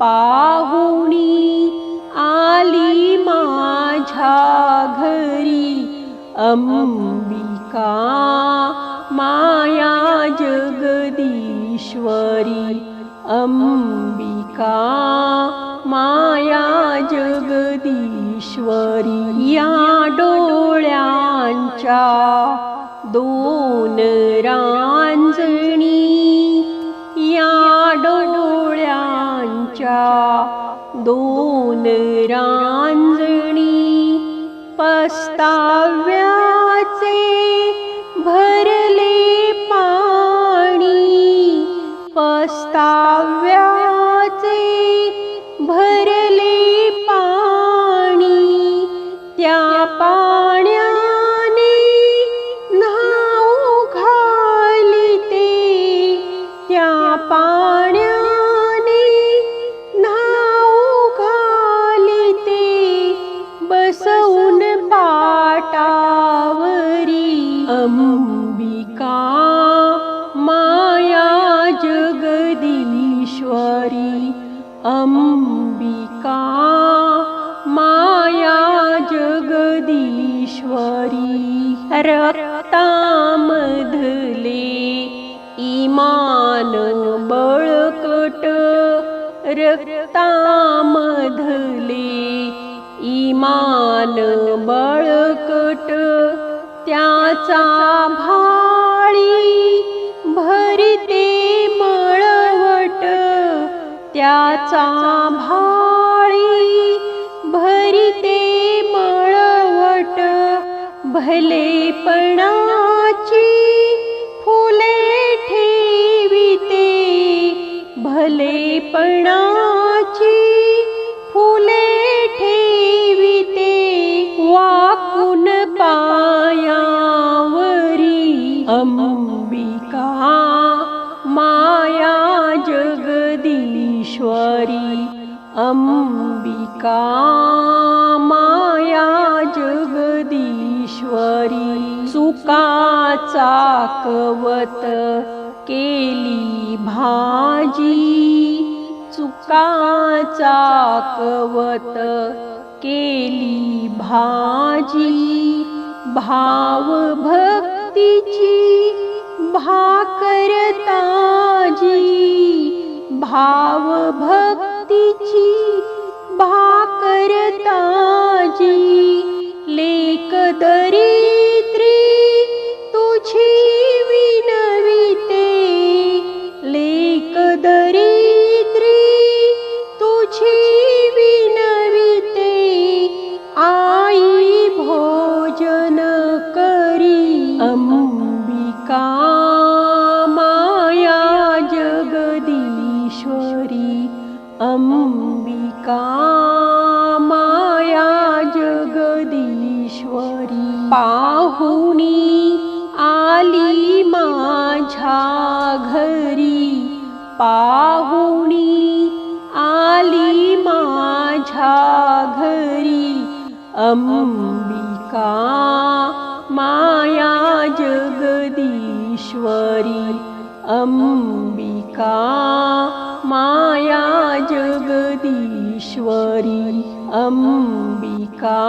पाहुणी आली माझ्या घरी. अंबिका माया जगदीश्वरी. अंबिका माया जगदीश्वरी. या डोळ्यांच्या दोन राम डोळ्यांच्या दोन रांजणी पस्ताव्याचे भरले पाणी पस्ताव्याचे भरले अंबिका माया जगदीश्वरी रक्तामधले इमान बळकट रक्तामधले इमान बळकट त्याचा त्याचा भाळी भरिते मळवट भले ईश्वरी अंबिका माया जगदीश्वरी सुकाचा कवत केली भाजी चुकाचा कवत केली भाजी भाव भक्तीची भाकर ताजी. भाव भक्तीची भाकर ताजी लेक दरिद्री तुझी विनविते लेक दरिद्री तुझी विनविते आई भोजन करी अंबिका अंबिका माया जगदीश्वरी पाहुणी आली माझ्या घरी. पाहुणी आली माझ्या घरी. अंबिका माया जगदीश्वरी अंबिका मा जगदीश्वरी अंबिका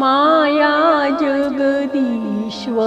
माया जगदीश्वरी